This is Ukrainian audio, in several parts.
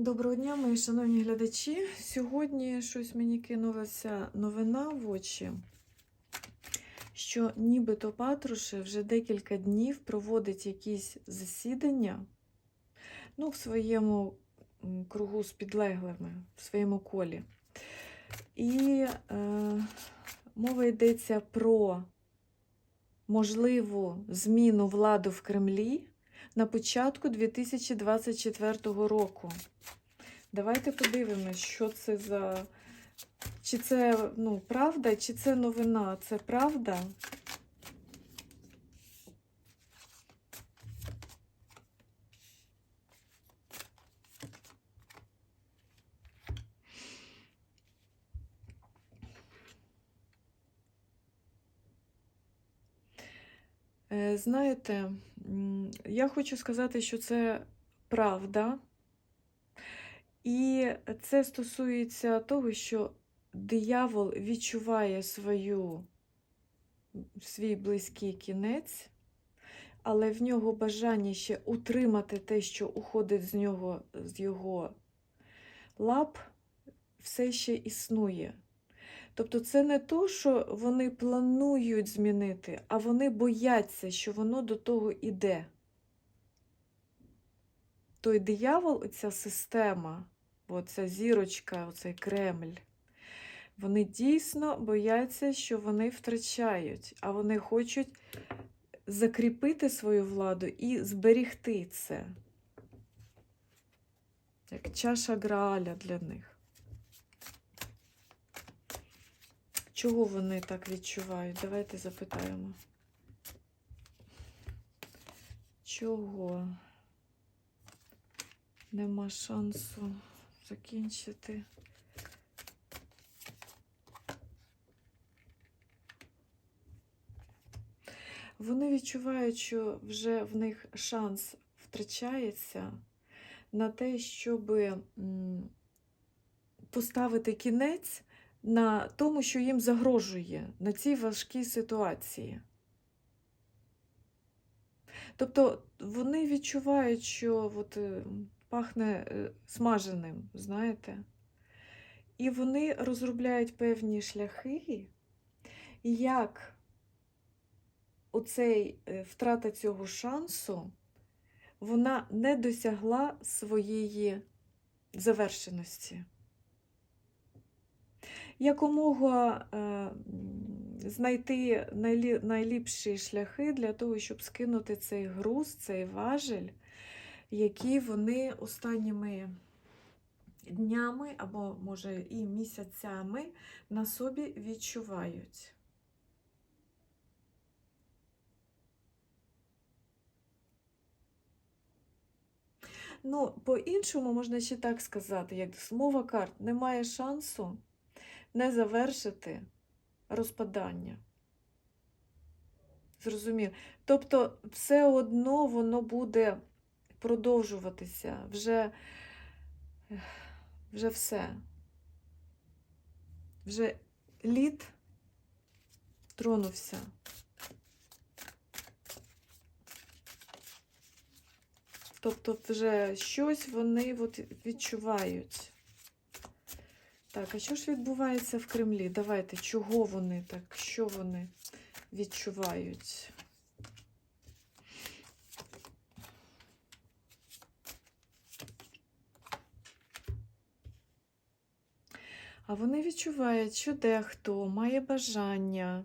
Доброго дня, мої шановні глядачі. Сьогодні щось мені кинулася новина в очі, що нібито Патрушев вже декілька днів проводить якісь засідання ну, в своєму кругу з підлеглими, в своєму колі. І е, мова йдеться про можливу зміну влади в Кремлі на початку 2024 року. Давайте подивимось, що це за. Чи це ну, правда, чи це новина? Це правда? Е, Знаєте, я хочу сказати, що це правда. І це стосується того, що диявол відчуває свою, свій близький кінець, але в нього бажання ще утримати те, що уходить з нього, з його лап, все ще існує. Тобто це не то, що вони планують змінити, а вони бояться, що воно до того іде. Той диявол, оця система, оця зірочка, оцей Кремль, вони дійсно бояться, що вони втрачають, а вони хочуть закріпити свою владу і зберігти це. Як чаша Грааля для них. Чого вони так відчувають? Давайте запитаємо. Чого? Нема шансу закінчити. Вони відчувають, що вже в них шанс втрачається на те, щоб поставити кінець на тому, що їм загрожує на цій важкій ситуації. Тобто вони відчувають, що от, е, пахне е, смаженим, знаєте, і вони розробляють певні шляхи, як оцей е, втрата цього шансу вона не досягла своєї завершеності якомога е, знайти найлі, найліпші шляхи для того, щоб скинути цей груз, цей важель, який вони останніми днями або, може, і місяцями на собі відчувають. Ну, по-іншому можна ще так сказати, як мова карт немає шансу не завершити розпадання. Зрозумів. Тобто, все одно воно буде продовжуватися. Вже, вже все. Вже лід тронувся. Тобто вже щось вони от відчувають. Так, а що ж відбувається в Кремлі? Давайте, чого вони так, що вони відчувають? А вони відчувають, що дехто має бажання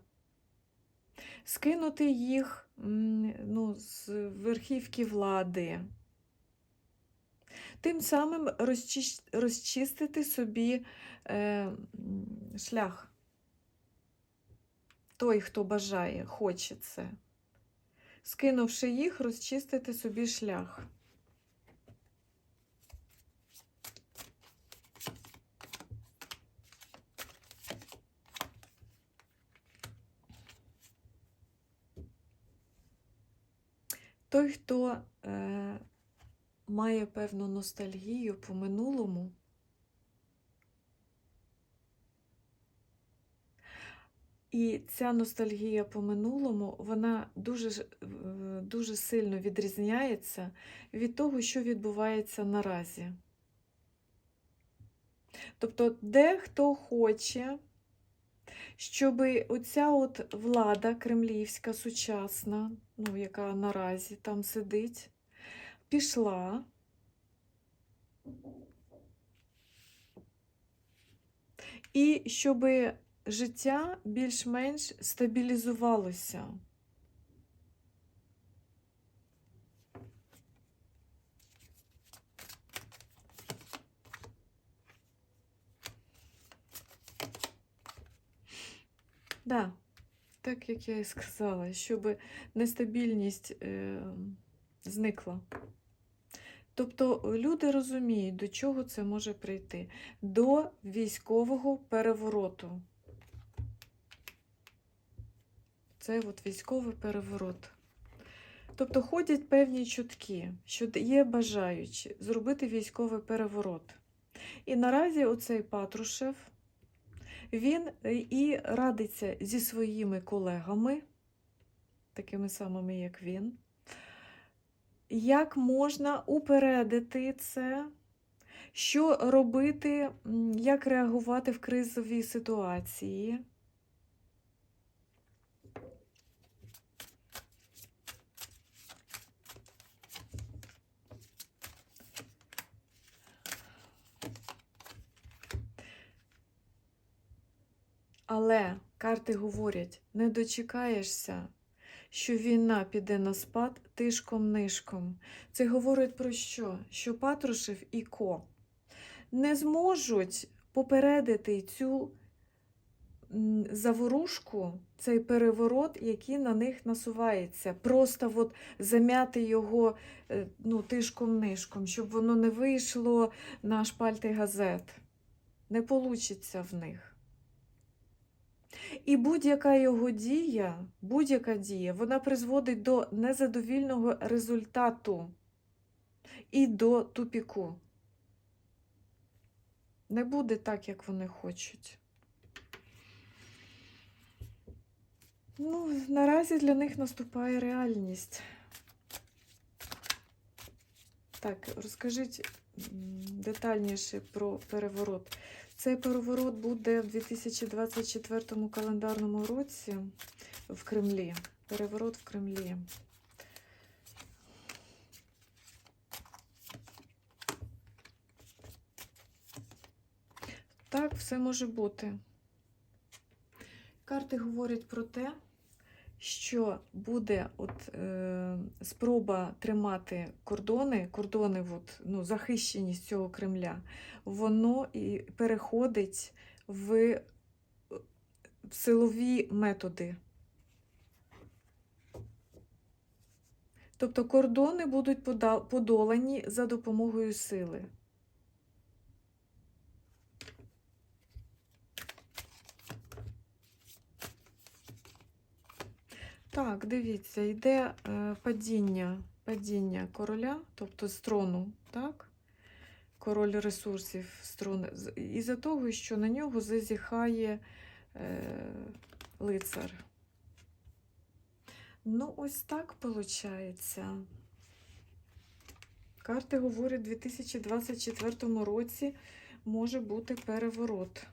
скинути їх ну, з верхівки влади тим самим розчис- розчистити собі е, шлях. Той, хто бажає, хоче це. Скинувши їх, розчистити собі шлях. Той, хто е, має певну ностальгію по минулому. І ця ностальгія по минулому, вона дуже, е, дуже сильно відрізняється від того, що відбувається наразі. Тобто, дехто хоче, щоб оця от влада кремлівська сучасна, ну, яка наразі там сидить, пішла. І щоб життя більш-менш стабілізувалося. Да, так як я і сказала, щоб нестабільність е, зникла. Тобто люди розуміють, до чого це може прийти. До військового перевороту. Це от військовий переворот. Тобто ходять певні чутки, що є бажаючі зробити військовий переворот. І наразі оцей Патрушев, він е, і радиться зі своїми колегами, такими самими, як він, як можна упередити це, що робити, як реагувати в кризовій ситуації. Але карти говорять, не дочекаєшся, що війна піде на спад тишком-нишком. Це говорить про що? Що Патрушев і Ко не зможуть попередити цю заворушку, цей переворот, який на них насувається. Просто от зам'яти його е, ну, тишком-нишком, щоб воно не вийшло на шпальти газет. Не получиться в них. І будь-яка його дія, будь-яка дія, вона призводить до незадовільного результату і до тупіку. Не буде так, як вони хочуть. Ну, наразі для них наступає реальність. Так, розкажіть детальніше про переворот. Цей переворот буде в 2024 календарному році в Кремлі. Переворот в Кремлі. Так, все може бути. Карти говорять про те, що буде от, е, спроба тримати кордони, кордони от, ну, захищеність цього Кремля, воно і переходить в, в силові методи. Тобто кордони будуть подолані за допомогою сили. Так, дивіться, йде е, падіння, падіння короля, тобто з трону, так? Король ресурсів з трону, з- із-за того, що на нього зазіхає е, лицар. Ну, ось так виходить. Карти говорять, у 2024 році може бути переворот.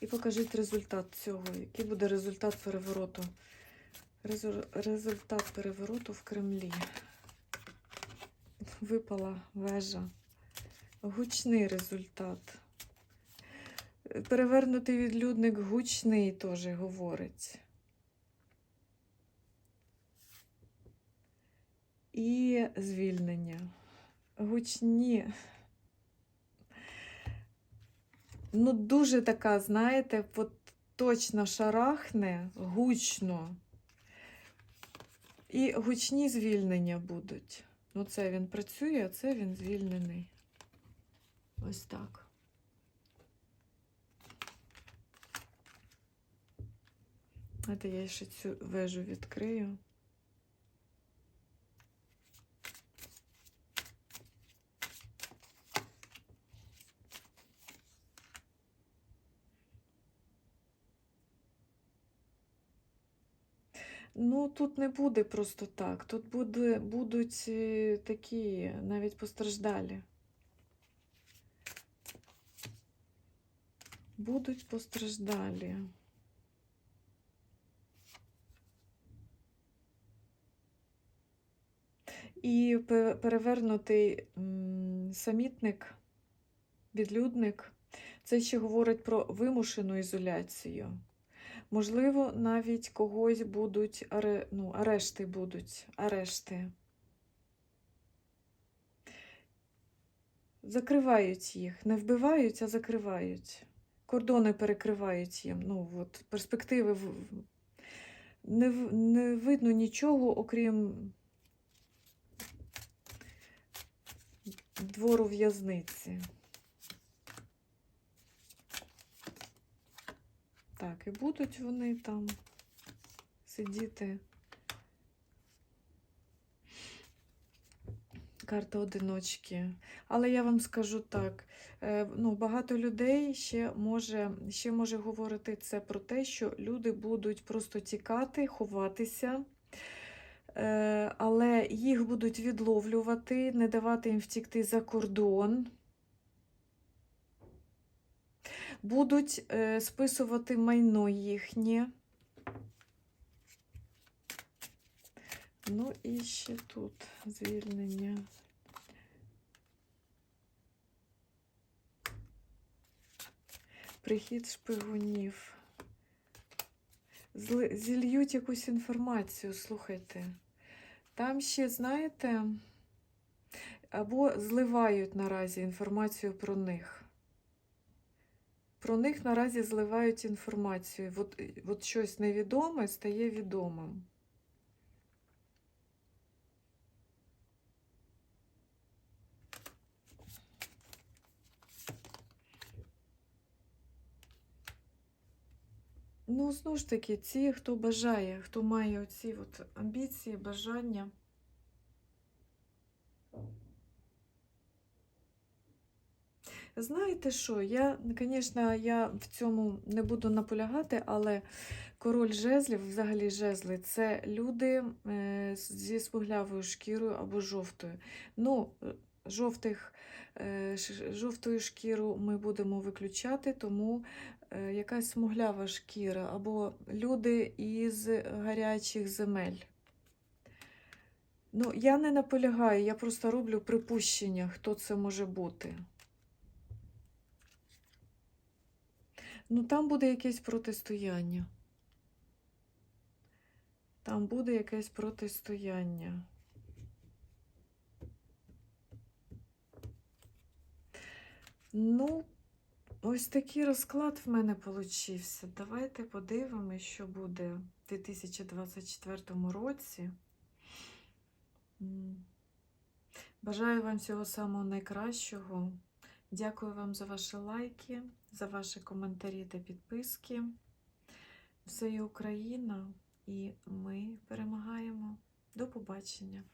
І покажіть результат цього. Який буде результат перевороту? Резу- Результат перевороту в Кремлі. Випала вежа. Гучний результат. Перевернутий відлюдник гучний теж говорить. І звільнення. Гучні. Ну, дуже така, знаєте, от точно шарахне, гучно. І гучні звільнення будуть. Ну, це він працює, а це він звільнений. Ось так. Знаєте, я ще цю вежу відкрию. Ну, тут не буде просто так. Тут буде, будуть е, такі навіть постраждалі. Будуть постраждалі. І перевернутий самітник, відлюдник, це ще говорить про вимушену ізоляцію. Можливо, навіть когось будуть ну, арешти будуть, арешти. Закривають їх, не вбивають, а закривають. Кордони перекривають їм. Ну, от, перспективи не, не видно нічого, окрім двору в'язниці. Так, і будуть вони там сидіти. Карта одиночки. Але я вам скажу так: е, ну, багато людей ще може, ще може говорити це про те, що люди будуть просто тікати, ховатися. Е, Але їх будуть відловлювати, не давати їм втікти за кордон. Будуть е, списувати майно їхнє. Ну і ще тут звільнення. Прихід шпигунів. Зільють якусь інформацію, слухайте. Там ще, знаєте, або зливають наразі інформацію про них. Про них наразі зливають інформацію. От, от щось невідоме стає відомим. Ну, знову ж таки, ті, хто бажає, хто має оці от амбіції, бажання. Знаєте що? Я, звісно, я в цьому не буду наполягати, але король жезлів, взагалі жезли, це люди е, зі смуглявою шкірою або жовтою. Ну, е, жовтих, е, жовтою шкіру ми будемо виключати, тому якась смуглява шкіра, або люди із гарячих земель. Ну, я не наполягаю, я просто роблю припущення, хто це може бути. Ну, там буде якесь протистояння. Там буде якесь протистояння. Ну, ось такий розклад в мене получився. Давайте подивимося, що буде в 2024 році. Бажаю вам всього самого найкращого. Дякую вам за ваші лайки, за ваші коментарі та підписки. Все є Україна, і ми перемагаємо. До побачення!